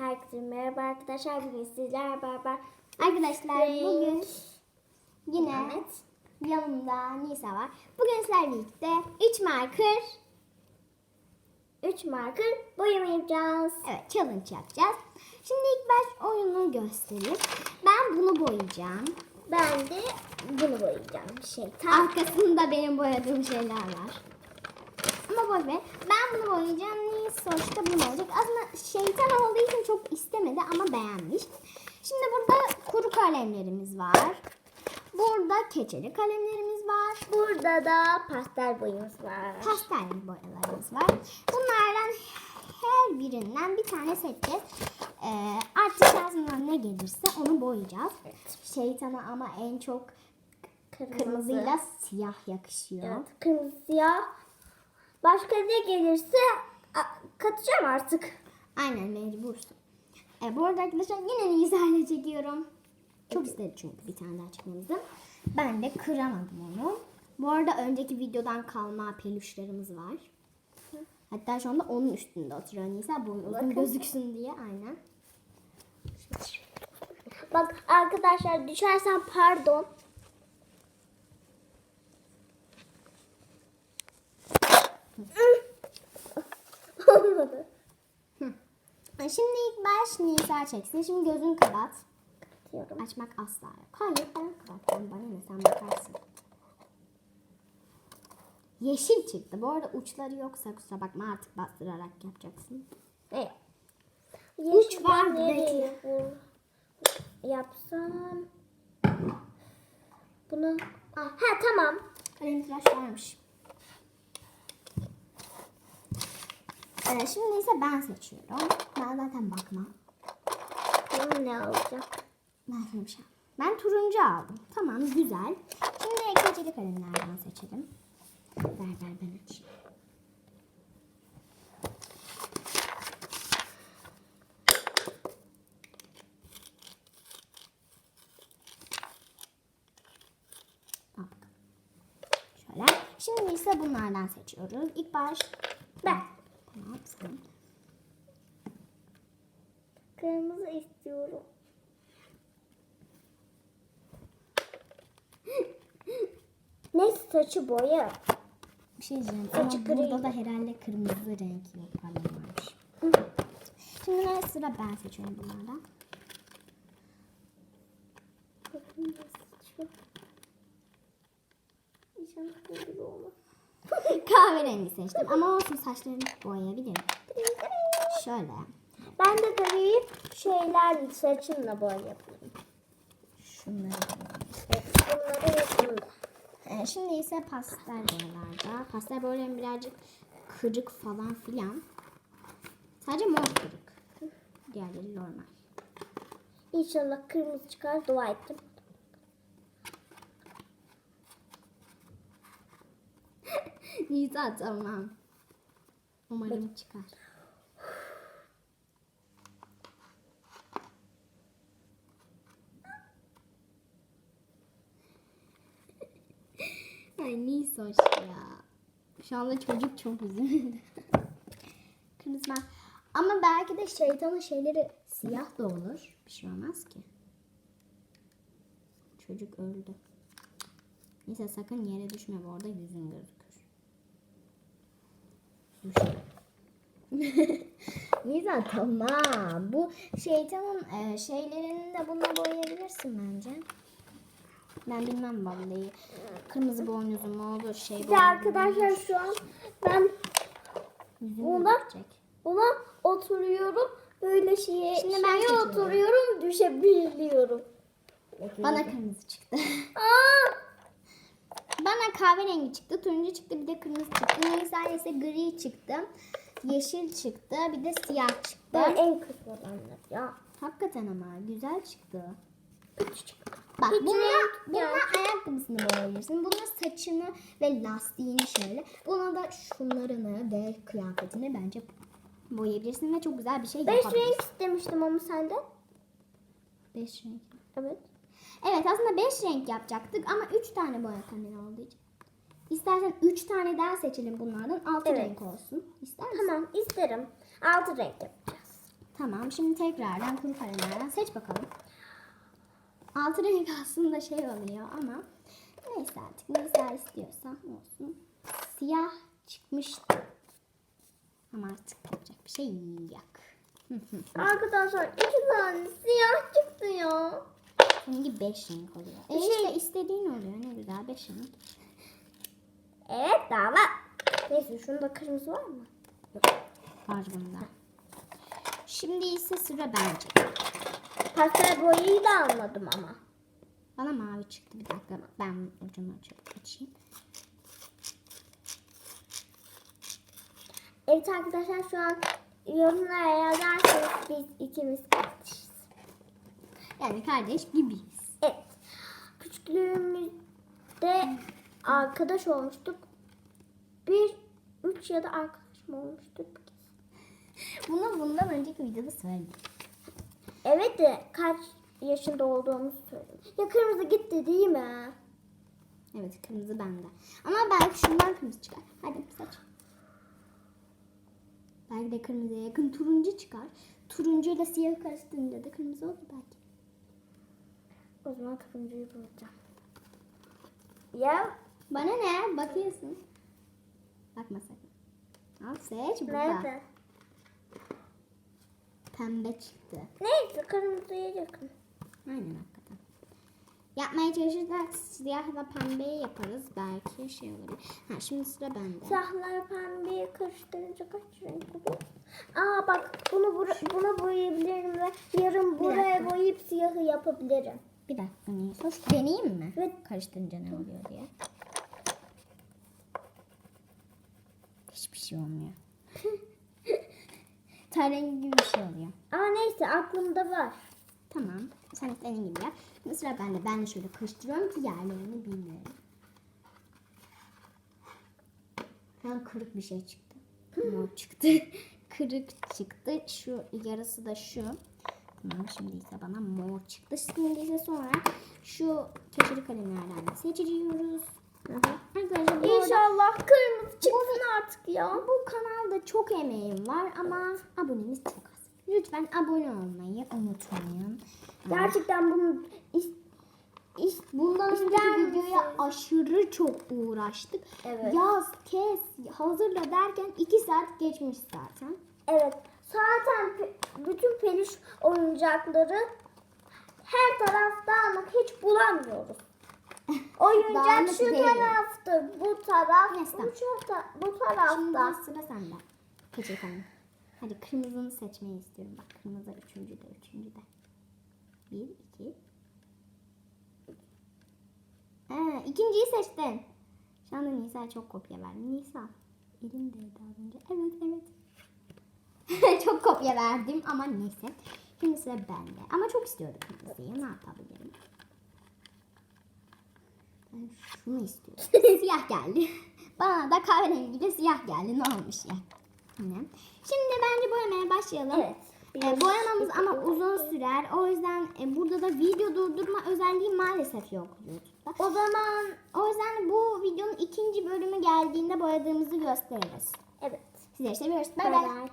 Herkese merhaba arkadaşlar. Bugün sizlerle beraber Arkadaşlar bugün yine Evet. yanımda Nisa var. Bugün sizlerle birlikte 3 marker 3 marker boyama yapacağız. evet challenge yapacağız. Şimdi ilk baş oyunu göstereyim. Ben bunu boyayacağım. Ben de bunu boyayacağım. Şey, tam Arkasında benim boyadığım şeyler var. Ama boy ver. Ben bunu boyayacağım. Nisa işte bunu olacak. Aslında şeytan olduğu için çok istemedi ama beğenmiş. Şimdi burada kuru kalemlerimiz var. Burada keçeli kalemlerimiz var. burada da pastel boyamız var. pastel boyalarımız var. Bunlardan her birinden bir tane seçeceğiz. Ee, artık ağzından ne gelirse onu boyayacağız. Şeytana ama en çok Kırmızı. kırmızıyla siyah yakışıyor. Evet, kırmızıya. Başka ne gelirse katacağım artık. Aynen mecbursun. Ee, bu arada arkadaşlar yine Nisa ile çekiyorum. Çok istedi çünkü bir tane daha çekmemizi. Ben de kıramadım onu. Bu arada önceki videodan kalma peluşlarımız var. Hatta şu anda onun üstünde oturuyor Nisa. Bu uzun gözüksün diye aynen. Bak arkadaşlar düşersen pardon. Olmadı. Ee, Şimdi ilk baş Nisa çeksin. Şimdi gözünü kapat. Diyorum. Açmak asla yok. Hayır ben kapattım. Bana ne sen bakarsın. Yeşil çıktı. Bu arada uçları yoksa kusura bakma artık bastırarak yapacaksın. Evet. Uç var, bu- Yapsam. Bunu. Ah, ha tamam. Tıraş varmış. Ee, şimdi ise ben seçiyorum. Ben zaten bakma. Bunu ne alacağım? Ben şey Ben turuncu aldım. Tamam güzel. Şimdi ekleceli kalemlerden seçelim. Ver ver ben açayım. Şöyle. Şimdi ise bunlardan seçiyoruz. İlk baş Ben. Tamam sen. Kırmızı istiyorum. ne saçı boya? Bir şey diyeceğim. Saçı Ama gri. burada da herhalde kırmızı renk yok. Pardon varmış. Şimdi ne sıra ben seçiyorum bunlardan. Bakın ne saçı. İnşallah kırmızı olmaz. Kahverengi seçtim ama olsun saçlarını boyayabilirim. Şöyle. Ben de tabii şeyler saçımla boya yapayım. Şunları. Evet, bunları yapayım. Ee, şimdi ise pastel boyalarda. Pastel boyaların birazcık kırık falan filan. Sadece mor kırık. Diğerleri normal. İnşallah kırmızı çıkar dua ettim. Nisa tamam. Umarım çıkar. Ay Nisoş ya. Şu anda çocuk çok üzüldü. Kırmızı. Ama belki de şeytanın şeyleri siyah da olur. Bir şey olmaz ki. Çocuk öldü. Neyse sakın yere düşme bu arada yüzün gözükür. Nisa tamam. Bu şeytanın e, şeylerini de bununla boyayabilirsin bence. Ben bilmem vallahi. Kırmızı boynuzlu mu olur şey mu arkadaşlar şu an ben gözükecek. buna oturuyorum. Böyle şeye, Şimdi şeye ben seçiyorum. oturuyorum düşebiliyorum. Bana kırmızı çıktı. Aa! Bana kahverengi çıktı, turuncu çıktı, bir de kırmızı çıktı. Nisa ise gri çıktı. Yeşil çıktı, bir de siyah çıktı. Ben en kötü olanlar ya. Hakikaten ama güzel çıktı. Çıktı. Bak Hiç bununla, renk bununla yok. ayakkabısını boyayabilirsin. Bununla saçını ve lastiğini şöyle. Buna da şunlarını ve kıyafetini bence boyayabilirsin ve çok güzel bir şey Beş yapabilirsin. renk istemiştim ama sende. Beş renk. Evet. Evet aslında beş renk yapacaktık ama üç tane boya kamera olduğu için. İstersen üç tane daha seçelim bunlardan. Altı Evet. renk olsun. İster misin? Tamam isterim. Altı renk yapacağız. Tamam şimdi tekrardan kuru kalemlerden seç bakalım. Altı renk aslında şey oluyor ama neyse artık Nisa istiyorsa olsun. Siyah çıkmıştı. Ama artık yapacak bir şey yok. Arkadaşlar iki tane siyah çıktı ya. Seninki 5 renk oluyor. E şey- işte istediğin oluyor ne güzel 5 renk. Evet daha var. Neyse şunda kırmızı var mı? Var bunda. Şimdi ise sıra bence. Pastel boyayı da almadım ama. Bana mavi çıktı bir dakika ben ucunu açıp açayım. Evet arkadaşlar şu an yorumlara yazarsanız biz ikimiz kardeşiz. Yani kardeş gibiyiz. Evet. Küçüklüğümüzde arkadaş olmuştuk. Bir, üç ya da arkadaş mı olmuştuk? Bunu bundan önceki videoda söyledim. Evet de kaç yaşında olduğumuzu söyledim. Ya kırmızı gitti değil mi? Evet kırmızı bende. Ama belki şundan kırmızı çıkar. Hadi saç. Belki de kırmızıya yakın turuncu çıkar. Turuncuyla siyah karıştırınca da kırmızı olur belki. O zaman turuncuyu bulacağım. Ya Bana ne? Bakıyorsun. Bakma sakın. Al seç burada. nerede? Pembe çıktı. Neyse kırmızıya yakın. Aynen hakikaten. Yapmaya çalışırsak siyahla pembeyi yaparız. Belki şey olur. Ha şimdi sıra bende. Siyahlar pembeyi karıştırınca kaç renk oluyor? Aa bak bunu bura- buna boyayabilirim ve yarın buraya boyayıp siyahı yapabilirim. Bir dakika Nisos. Deneyeyim mi? Evet. Karıştırınca ne oluyor diye. Hiçbir şey olmuyor. Rengi gibi bir şey oluyor. Aa neyse aklımda var. Tamam. Sen istediğin gibi yap. Şimdi sıra bende. Ben de şöyle karıştırıyorum ki yerlerini bilmiyorum. Ben kırık bir şey çıktı. Mor çıktı. kırık çıktı. Şu yarısı da şu. Tamam şimdi ise bana mor çıktı. Şimdi ise sonra şu keçeli kalemlerden seçiyoruz. Arkadaşlar İnşallah kırmızı çıksın artık ya. bu kanalda çok emeğim var ama abonemiz çok az. Lütfen abone olmayı unutmayın. Gerçekten bunu is- is- Bundan önceki videoya aşırı çok uğraştık. Evet. Yaz, kes, hazırla derken 2 saat geçmiş zaten. Evet. Zaten pe- bütün peluş oyuncakları her tarafta ama hiç bulamıyoruz. Oyuncak şu değil. tarafta, bu taraf, Neyse, bu, tarafta, bu Şimdi tarafta. sıra sende. Kalem. Hadi kırmızını seçmeyi istiyorum. Bak kırmızı üçüncüde, üçüncüde. Bir, iki. Ha, ikinciyi seçtin. Şu anda Nisa çok kopya verdi. Nisa. Elimdeydi az önce. Evet, evet. çok kopya verdim ama neyse. Şimdi sıra bende. Ama çok istiyordum kırmızıyı. Ne yapabilirim? Şunu istiyorum. siyah geldi. Bana da kahverengiyle siyah geldi. Ne olmuş ya? Yine. Şimdi bence boyamaya başlayalım. Evet. E, boyamamız ama uzun sürer. O yüzden e, burada da video durdurma özelliği maalesef yok YouTube'da. O zaman O yüzden bu videonun ikinci bölümü geldiğinde boyadığımızı gösteririz. evet. Sizleri seviyoruz. Bay Bay bay. bay.